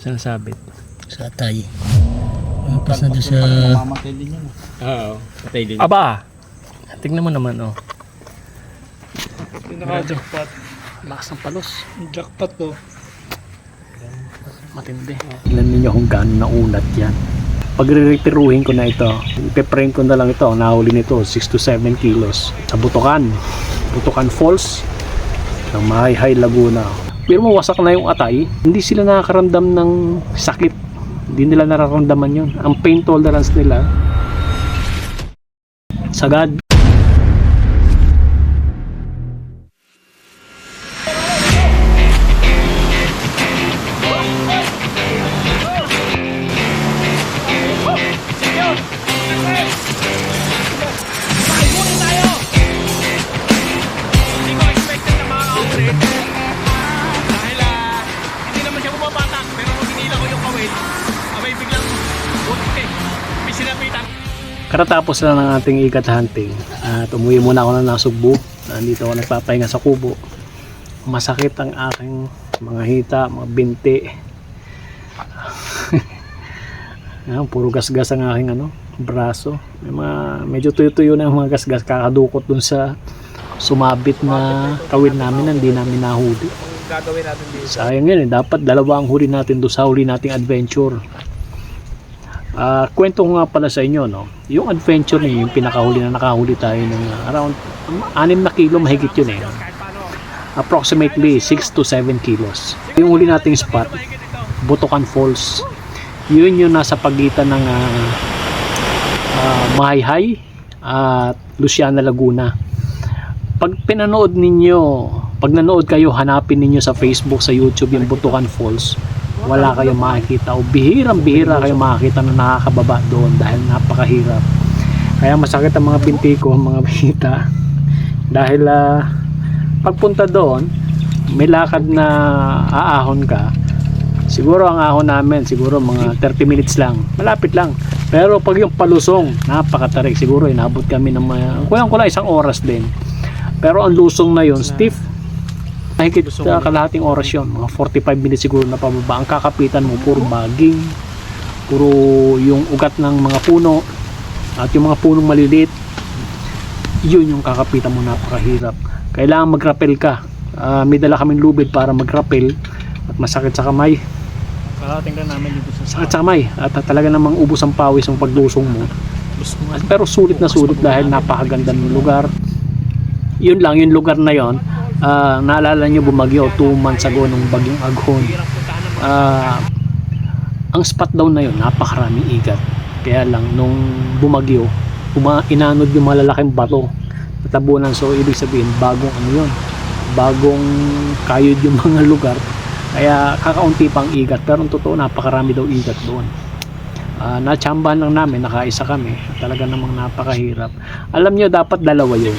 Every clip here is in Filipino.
Sinasabit. Sa atay. Tapos na doon sa... Mamamatay din yan. Oo. Patay din. Aba! Tignan mo naman, oh. Pinaka-jackpot. Lakas ng palos. Jackpot to. Matindi. Tignan ninyo kung gaano naunat yan. Pag re-retiruhin ko na ito, ipe-frame ko na lang ito. Nahuli nito, 6 to 7 kilos. Sa Butukan. Butukan Falls ng Mahayhay, Laguna. Pero mawasak na yung atay, hindi sila nakakaramdam ng sakit. Hindi nila nararamdaman yun. Ang pain tolerance nila, sagad. Karatapos na ng ating ikat hunting at umuwi muna ako na nasugbo. Nandito ako nagpapahinga sa kubo. Masakit ang aking mga hita, mga binti. Ayan, puro gasgas ang aking ano, braso. May mga, medyo tuyo-tuyo na ang mga gasgas kakadukot dun sa sumabit na kawin namin na hindi namin nahuli. Sayang yun eh. Dapat dalawa ang huli natin doon sa huli nating adventure. Ah, kwento ko nga pala sa inyo, no? Yung adventure niyo, yung pinakahuli na nakahuli tayo ng ah, around 6 na kilo mahigit yun eh. Approximately 6 to 7 kilos. Yung huli nating spot, Butukan Falls. Yun yung nasa pagitan ng ah, ah, Mahayhay at Luciana Laguna. Pag pinanood ninyo, pag nanood kayo, hanapin ninyo sa Facebook, sa YouTube yung Butukan Falls. Wala kayong makikita o bihirang-bihira kayo makikita na nakakababa doon dahil napakahirap. Kaya masakit ang mga binti ko, mga bihita. Dahil ah, pagpunta doon, may lakad na aahon ka. Siguro ang ahon namin, siguro mga 30 minutes lang. Malapit lang. Pero pag yung palusong, napakatarik. Siguro inabot kami ng mga, kulang kulang isang oras din. Pero ang lusong na yon stiff. Mahigit uh, kalahating oras yon mga 45 minutes siguro na pababa. Ang kakapitan mo, puro baging, puro yung ugat ng mga puno, at yung mga punong maliliit, yun yung kakapitan mo napakahirap. Kailangan mag-rappel ka. Ah, may dala kaming lubid para mag-rappel at masakit sa kamay. Karating ka namin dito sa Sakit sa kamay at talaga namang ubos ang pawis ang paglusong mo. At pero sulit na sulit dahil napakaganda ng lugar. Yun lang, yung lugar na yon. Ah, naalala nyo bumagyo 2 months ago nung bagyong aghon. Ah, ang spot daw na yon napakaraming igat. Kaya lang nung bumagyo, uma, inanod yung malalaking bato. Natabunan so ibig sabihin bagong ano yon bagong kayod yung mga lugar. Kaya kakaunti pang igat pero ang totoo napakarami daw igat doon. Ah, natsambahan lang namin, nakaisa kami. Talaga namang napakahirap. Alam nyo, dapat dalawa yun.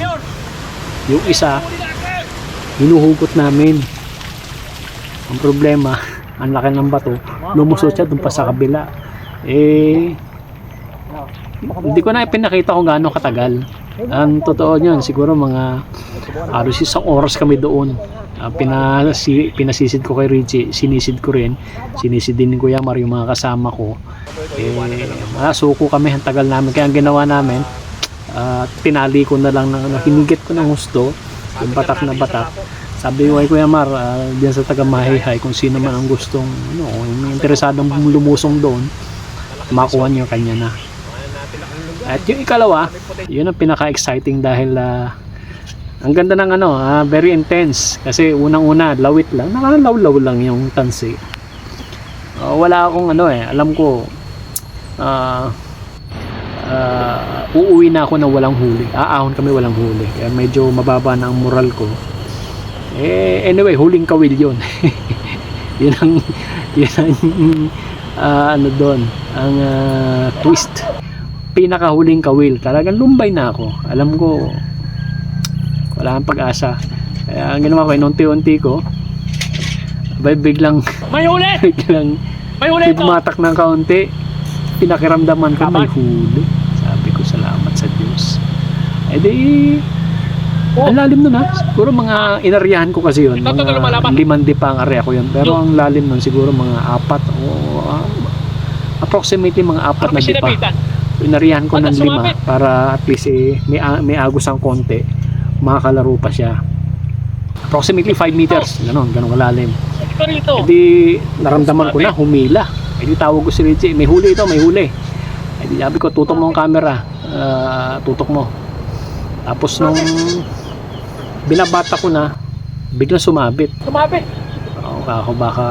Yung isa, hinuhugot namin. Ang problema, ang laki ng bato, lumusot siya dun pa sa kabila. Eh, hindi ko na pinakita kung gaano katagal. Ang totoo niyan, siguro mga aros isang oras kami doon. Ah, pinasi, pinasisid ko kay Richie, sinisid ko rin. Sinisid din ni Kuya Mar yung mga kasama ko. Eh, ah, suko kami, ang tagal namin. Kaya ang ginawa namin, ah, tinali ko na lang, ng, ano, hinigit ko ng husto, yung batak na batak. Sabi ko kay Kuya Mar, ah, diyan sa taga Mahihay, kung sino man ang gustong, ano, yung interesadong lumusong doon, makuha niyo kanya na. At yung ikalawa, yun ang pinaka-exciting dahil ah, ang ganda ng ano, ah, very intense. Kasi unang-una, lawit lang. Nakalawlaw lang yung tansi. Ah, wala akong ano eh, alam ko, ah, ah, uuwi na ako na walang huli. Aahon kami walang huli. Kaya medyo mababa na ang moral ko. Eh, anyway, huling kawil yun. yun ang, yun ang, ah, ano doon, ang ah, twist. Pinakahuling kawil. Talagang lumbay na ako. Alam ko, wala kang pag-asa. Kaya ang ginawa ko, inunti-unti ko, abay biglang, May ulit! biglang, May ulit! may bumatak ng kaunti. Pinakiramdaman ko, may huli. Eh di, Oh. Ang lalim nun ha. Siguro mga inaryahan ko kasi yun. Mga limandi pa ang area ko yun. Pero ang lalim nun siguro mga apat o ah, approximately mga apat Parang na dipa. Inarihan ko Ba't ng lima para at least eh, may, may agos ang konti. Makakalaro pa siya. Approximately 5 meters. Ganon, ganon kalalim. E di naramdaman ko na humila. E di tawag ko si Richie, may huli ito, may huli. E di sabi ko, tutok mo ang camera. Ah, tutok mo. Tapos nung binabata ko na, biglang sumabit. Sumabit. Ako, ako baka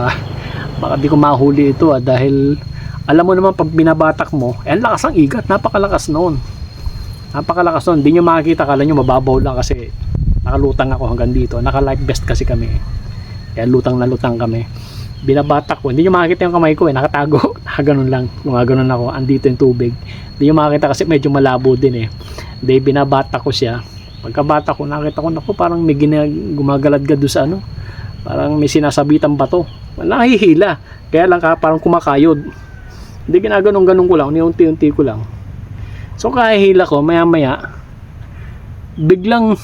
baka di ko mahuli ito ah, dahil alam mo naman pag binabatak mo, eh ang lakas ng igat, napakalakas noon. Napakalakas noon. Hindi nyo makikita, kala nyo mababaw lang kasi nakalutang ako hanggang dito. Naka-life vest kasi kami. Kaya lutang na lutang kami. Binabatak ko. Hindi nyo makikita yung kamay ko eh. Nakatago. Nakaganon lang. Gumaganon ako. Andito yung tubig. Hindi nyo makikita kasi medyo malabo din eh. Hindi, binabatak ko siya. Pagkabata ko, nakita ko, naku, parang may gumagaladgad doon sa ano. Parang may sinasabitan ba to? Nakahihila. Kaya lang ka, parang kumakayod. Hindi ginaganon-ganon ko lang. Unti-unti ko lang. So kahihila ko, maya-maya, biglang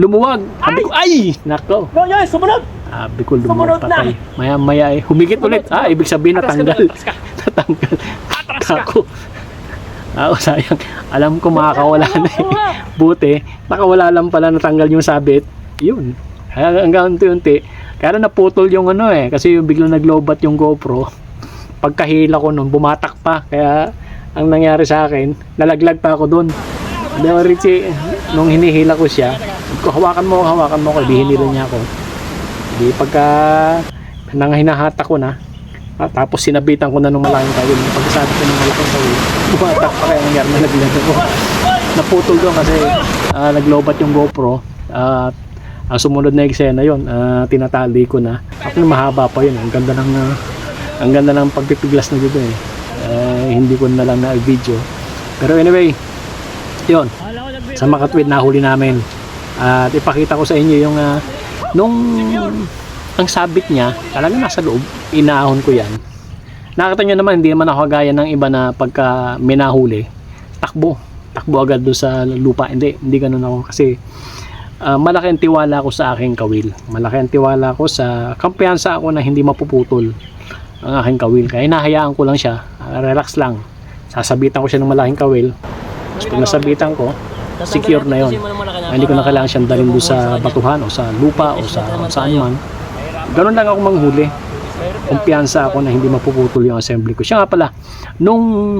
lumuwag. Sabi ko, ay! Nako. Yo, sumunod. Sabi ko, lumuwag Sumunod na. patay. Maya-maya eh, humigit ulit. Ah, ibig sabihin Atras ka natanggal. doon, atras ka. natanggal. Atras ka. Ako. Ah, sayang. Alam ko makakawala na eh. Buti, nakawala lang pala natanggal yung sabit. Yun. Kaya hanggang unti-unti. Kaya na naputol yung ano eh. Kasi yung biglang naglobat yung GoPro. Pagkahila ko nun, bumatak pa. Kaya ang nangyari sa akin, nalaglag pa ako dun. Hindi Richie, nung hinihila ko siya, hawakan mo, hawakan mo ko. Di hinila niya ako. Di pagka nang hinahata ko na, ah, tapos sinabitan ko na nung malaking kawin. Pagkasabi ko ng malaking kawin, bumatak pa kaya nangyari na naglag ako. Naputol doon kasi ah, naglobat yung GoPro. At ang sumunod na eksena yon tinatali ko na. Ako mahaba pa yun. Ang ganda ng ah, ang ganda ng pagpipiglas na dito eh. Ah, hindi ko na lang na video. Pero anyway, yon sa Makatwid nahuli namin. At ipakita ko sa inyo yung ah, nung ang sabit niya, talaga nasa loob, inahon ko yan. Nakita nyo naman, hindi naman ako gaya ng iba na pagka may nahuli, takbo. Takbo agad doon sa lupa. Hindi, hindi ganun ako kasi ah, malaki ang tiwala ko sa aking kawil. Malaki ang tiwala ko sa kampiyansa ako na hindi mapuputol ang aking kawil. Kaya hinahayaan ko lang siya, ah, relax lang. Sasabitan ko siya ng malaking kawil. Tapos pag nasabitan ko, secure na yon. Ah, hindi ko na kailangan siyang dalhin doon sa batuhan o sa lupa o sa saan man. Ganun lang ako manghuli. Kumpiyansa ako na hindi mapuputol yung assembly ko. Siya nga pala, nung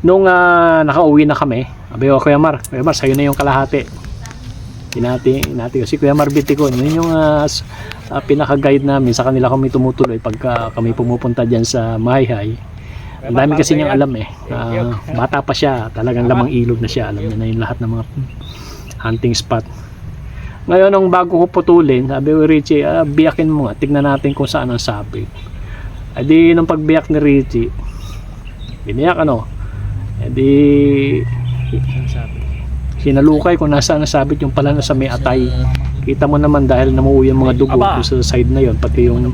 nung ah, nakauwi na kami, sabi ko, Kuya Mar, Kuya Mar, sa'yo na yung kalahati. Hinati, hinati ko. Si Kuya Mar Biticon, yun yung s- ah, pinaka-guide namin. Sa kanila kami tumutuloy pagka kami pumupunta dyan sa Mayhay. Ang dami kasi niyang alam eh. Ah, bata pa siya, talagang lamang ilog na siya. Alam niya na yung lahat ng mga hunting spot. Ngayon, nung bago ko putulin, sabi ko, Richie, ah, biyakin mo nga. Tignan natin kung saan ang sabit. Adi, nung pagbiyak ni Richie, biniyak ano, edi, hinalukay kung nasaan ang sabit yung pala nasa may atay. Kita mo naman dahil namuwi yung mga dugo Aba. sa side na yon pati yung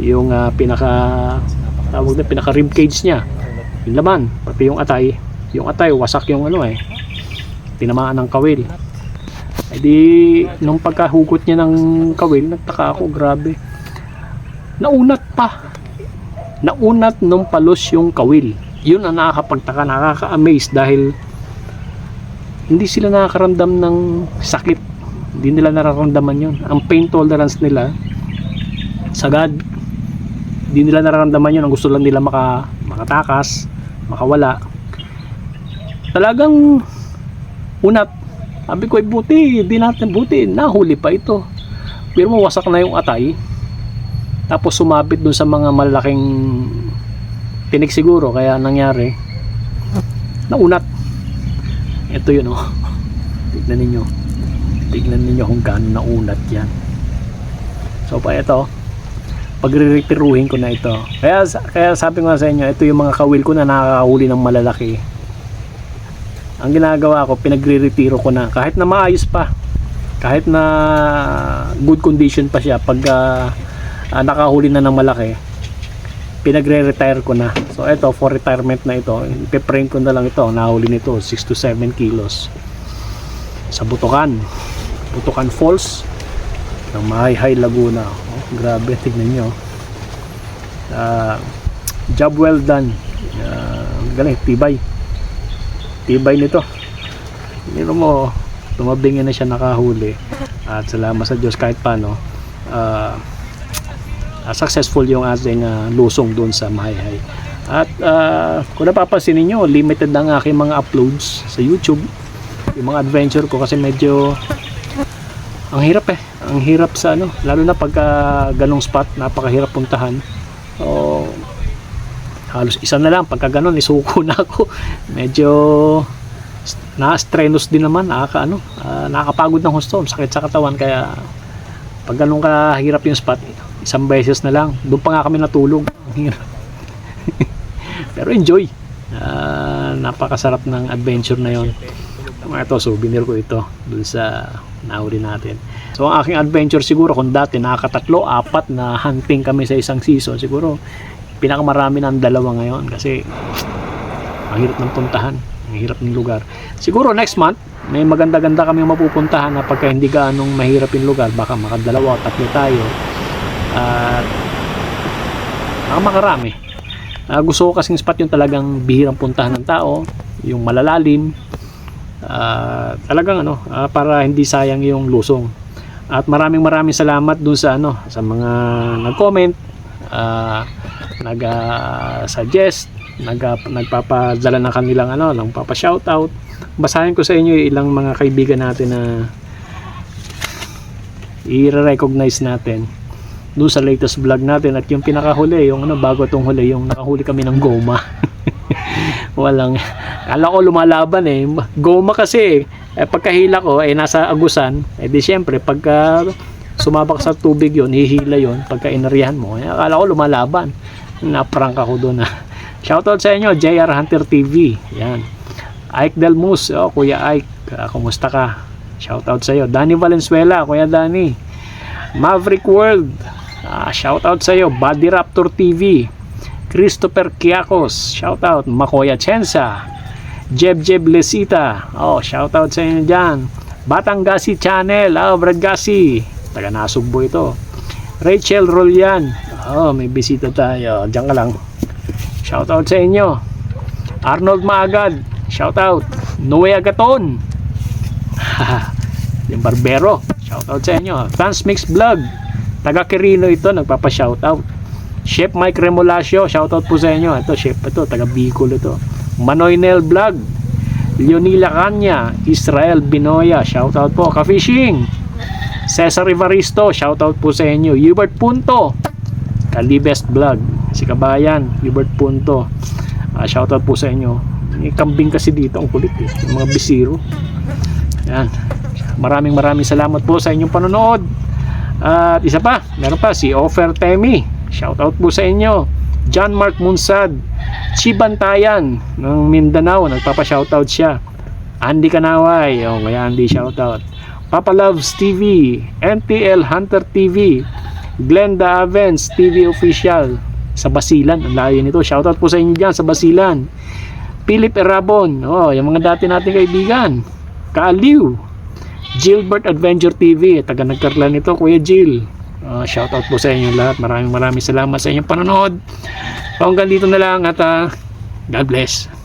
yung ah, pinaka tawag na pinaka rib cage niya. Yung laman, pati yung atay. Yung atay, wasak yung ano eh. Tinamaan ng kawil. Eh di, nung pagkahugot niya ng kawil, nagtaka ako, grabe. Naunat pa. Naunat nung palos yung kawil. Yun ang nakakapagtaka, nakaka-amaze dahil hindi sila nakakaramdam ng sakit. Hindi nila nararamdaman yun. Ang pain tolerance nila, sagad, hindi nila nararamdaman yun. Ang gusto lang nila maka, makatakas, makawala. Talagang unat. Sabi ko, "Ay, buti, di natin buti, nahuli pa ito. Pero mawasak na yung atay. Tapos sumabit dun sa mga malaking tinik siguro, kaya nangyari, naunat. Ito yun oh. Tignan ninyo. Tignan ninyo kung gaano naunat yan. So pa ito, pagre-retiruhin ko na ito. Kaya, kaya sabi ko sa inyo, ito yung mga kawil ko na nakakahuli ng malalaki. Ang ginagawa ko, pinagre-retiro ko na. Kahit na maayos pa. Kahit na good condition pa siya. Pag ah, ah, nakahuli na ng malaki, pinagre-retire ko na. So ito, for retirement na ito, ipiprame ko na lang ito. Nahuli nito, 6 to 7 kilos. Sa butukan. Putukan Falls ng Mahayhay Laguna. Oh, grabe, tignan nyo. Ah, job well done. Ah, galing, tibay. Tibay nito. Pero mo, tumabingin na siya nakahuli. At salamat sa Diyos kahit paano. ah, successful yung ating ah, lusong doon sa Mahayhay. At ah, kung napapansin ninyo, limited ang aking mga uploads sa YouTube. Yung mga adventure ko kasi medyo ang hirap eh. Ang hirap sa ano, lalo na pagka ganong spot, napakahirap puntahan. O halos isa na lang pagka ganon isuko na ako. Medyo na-strenuous din naman, nakaka ano, ah, nakakapagod ng husto, sakit sa katawan kaya pag ganun kahirap yung spot, isang beses na lang. Doon pa nga kami natulog. Hirap. Pero enjoy. Ah, napakasarap ng adventure na yon. Mga ito, souvenir ko ito dun sa nauli natin. So ang aking adventure siguro kung dati nakakatatlo, apat na hunting kami sa isang season, siguro pinakamarami ng dalawa ngayon kasi ang hirap ng puntahan, ang hirap ng lugar. Siguro next month, may maganda-ganda kami mapupuntahan na pagka hindi gaanong mahirap yung lugar, baka makadalawa o tatlo tayo. At baka makarami. Ah, gusto ko kasing spot yung talagang bihirang puntahan ng tao, yung malalalim, Ah, talagang ano ah, para hindi sayang yung lusong at maraming maraming salamat dun sa ano sa mga nag-comment ah, nag ah, suggest nag nagpapadala ng kanilang ano ng papa shoutout basahin ko sa inyo ilang mga kaibigan natin na i-recognize natin doon sa latest vlog natin. At yung pinakahuli yung ano bago tong huli yung nakahuli kami ng goma. Walang kala ko lumalaban eh. Goma kasi eh, pagkahila ko eh nasa agusan. Eh di syempre pagka sumabak sa tubig yon hihila yon pagka inarihan mo eh, akala ko lumalaban naprank ako doon ah. shoutout sa inyo JR Hunter TV yan. Ike Delmus oh, Kuya Ike ah, kumusta ka? Shoutout sa iyo. Danny Valenzuela Kuya Danny. Maverick World ah, shoutout sa iyo. Body Raptor TV Christopher Kiakos, shout out. Makoya Chensa, Jeb Jeb Lesita, oh, shout out sa inyo dyan. Batang Gasi Channel, oh, Brad Gasi, taga Nasugbo ito. Rachel Rolian, oh, may bisita tayo, dyan ka lang. Shout out sa inyo. Arnold Maagad, shout out. Noe Agaton, yung barbero, shout out sa inyo. Transmix Vlog, taga Quirino ito, nagpapa shout out. Chef Mike Remolacio, shoutout po sa inyo. Ito, chef ito, taga Bicol ito. Manoy Nel Vlog, Leonila Kanya, Israel Binoya, shoutout po. Ka-fishing, Cesar Evaristo, shoutout po sa inyo. Hubert Punto, Kalibest Vlog, si Kabayan, Hubert Punto. Uh, shoutout po sa inyo. May kambing kasi dito, ang kulit eh. Mga bisiro. Yan. Maraming maraming salamat po sa inyong panonood. At isa pa, meron pa si Offer Temi. Shoutout po sa inyo. John Mark Munsad, Chibantayan ng Mindanao, nagpapa-shoutout siya. Andy Kanaway, oh, kaya Andy shoutout. Papa Loves TV, NTL Hunter TV, Glenda Avens TV Official sa Basilan. Ang layo nito. Shoutout po sa inyo dyan sa Basilan. Philip Erabon, oh, yung mga dati nating kaibigan. Kaaliw, Gilbert Adventure TV, taga nagkarlan nito, Kuya Jill. Uh, shoutout po sa inyo lahat. Maraming maraming salamat sa inyong panonood. Hanggang dito na lang at uh, God bless.